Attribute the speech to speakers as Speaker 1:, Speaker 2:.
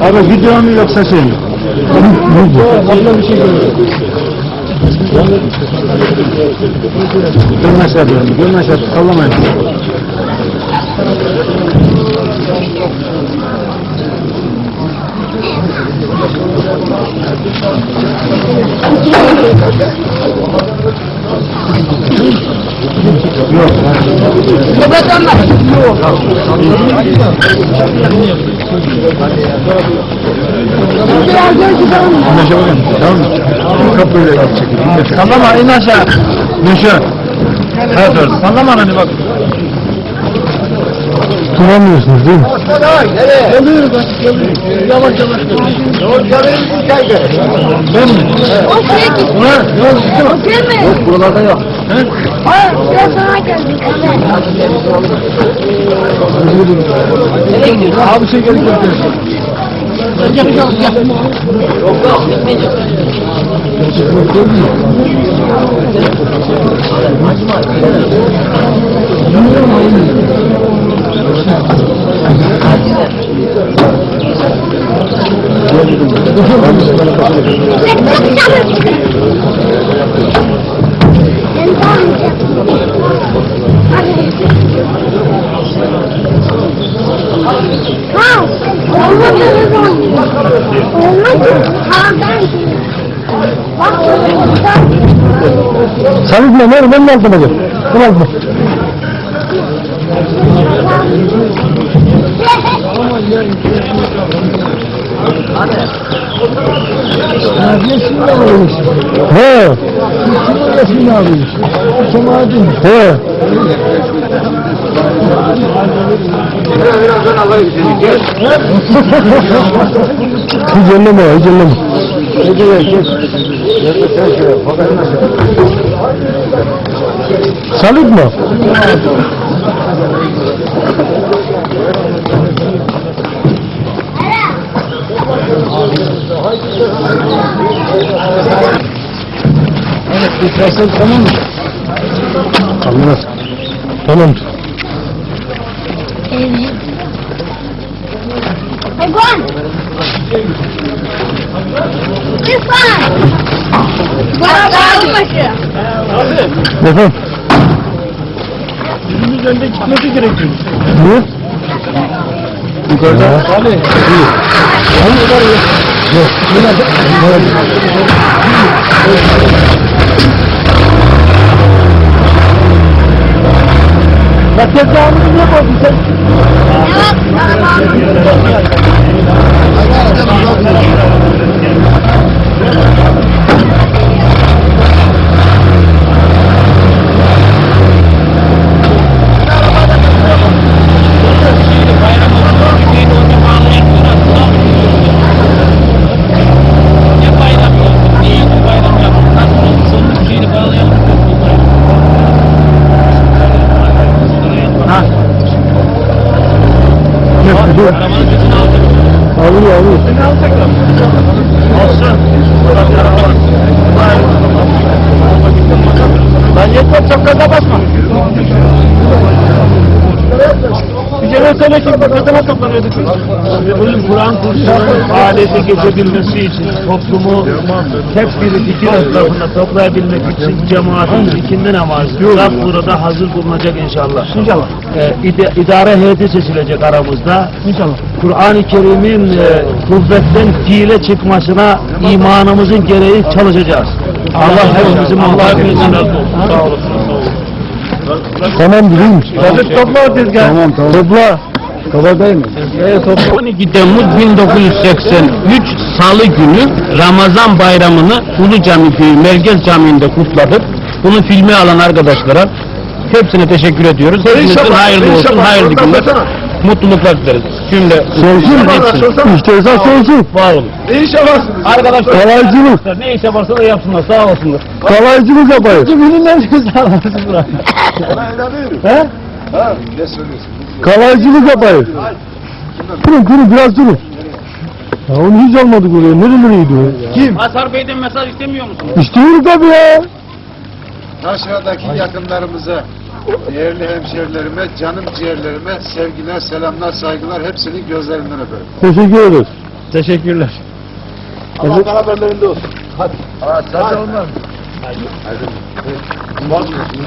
Speaker 1: Abi video mu yoksa şey mi? Video. bir şey Görün aşağı diyorum. Görün aşağı. Sallamayın. Neşe bakın. Tamam mı? Kapıyla çekin. Sallama in aşağı. Neşe. Evet öyle. Sallama hani bak. Duramıyorsunuz değil mi? Ben?
Speaker 2: O şeye git.
Speaker 1: Ulan yol gitti mi?
Speaker 2: O değil mi?
Speaker 1: Yok buralarda yok.
Speaker 2: Hayır, sonra geldik.
Speaker 1: Abi şey gelip götürüyor.
Speaker 2: Ben Ben...
Speaker 1: Sarıkma ne? Ben de altıma gel. Ben altıma. He. Resim almış. Cemaatin. He. Hiç elleme, hiç elleme. Salık mı? Evet, bir tamam mı? Tamam. Tamam.
Speaker 2: Evet. Hayvan! Lütfen! Bana bağırmasın.
Speaker 1: Efendim?
Speaker 3: Bizim üzerinde gitmesi gerekiyor.
Speaker 1: Niye? Yukarıda. Abi. İyi. Hani yukarı yok. Yok. Yine Bak tezgahımızı niye bozdun sen?
Speaker 2: Evet, bağırmasın.
Speaker 1: Yok, dur. Alıyor, alıyor.
Speaker 3: Olsun. Ben yetmez çok gaza basma. Bir kere söyle ki bakatına toplanıyorduk. Bunun Kur'an kursunun faaliyete geçebilmesi için toplumu tek bir fikir etrafında toplayabilmek için cemaatin zikinden ama Rab burada hazır bulunacak inşallah.
Speaker 1: İnşallah.
Speaker 3: Ee, ide- idare heyeti seçilecek aramızda.
Speaker 1: İnşallah.
Speaker 3: Kur'an-ı Kerim'in e, kuvvetten fiile çıkmasına imanımızın gereği çalışacağız. Allah hepimizin Allah hepimizin razı olsun. Sağ olasın.
Speaker 1: Tamam mi?
Speaker 3: Yazık topla o tezgahı.
Speaker 1: Tamam tamam. Topla. Kabadayım mı?
Speaker 4: 12 Temmuz 1983 Salı günü Ramazan bayramını Ulu Cami Köyü Merkez Camii'nde kutladık. Bunu filme alan arkadaşlara hepsine teşekkür ediyoruz. Hepinizin hayırlı olsun, hayırlı günler. Mutluluklar dileriz. Cümle hepsi.
Speaker 1: İşte esas sorsun.
Speaker 4: Var olun.
Speaker 3: Arkadaşlar
Speaker 1: Kalaycılık.
Speaker 3: ne iş yaparsa da yapsınlar sağ olsunlar.
Speaker 1: Kalaycılık yapayım.
Speaker 3: Kimin ne sağ olasın bırak. He?
Speaker 1: Kalaycılık yapayım. Durun durun biraz durun. Ya onu hiç almadık oraya. Nerelere gidiyor? Kim?
Speaker 4: Mazhar Bey'den mesaj istemiyor musun?
Speaker 1: İstiyoruz tabii ya.
Speaker 5: Taşra'daki yakınlarımıza, değerli hemşerilerime, canım ciğerlerime sevgiler, selamlar, saygılar hepsini gözlerinden öperim.
Speaker 1: Teşekkür ederiz. Teşekkürler.
Speaker 5: Allah beraberlerinde olsun. Hadi. Hadi. Hadi. Olmaz. Hadi.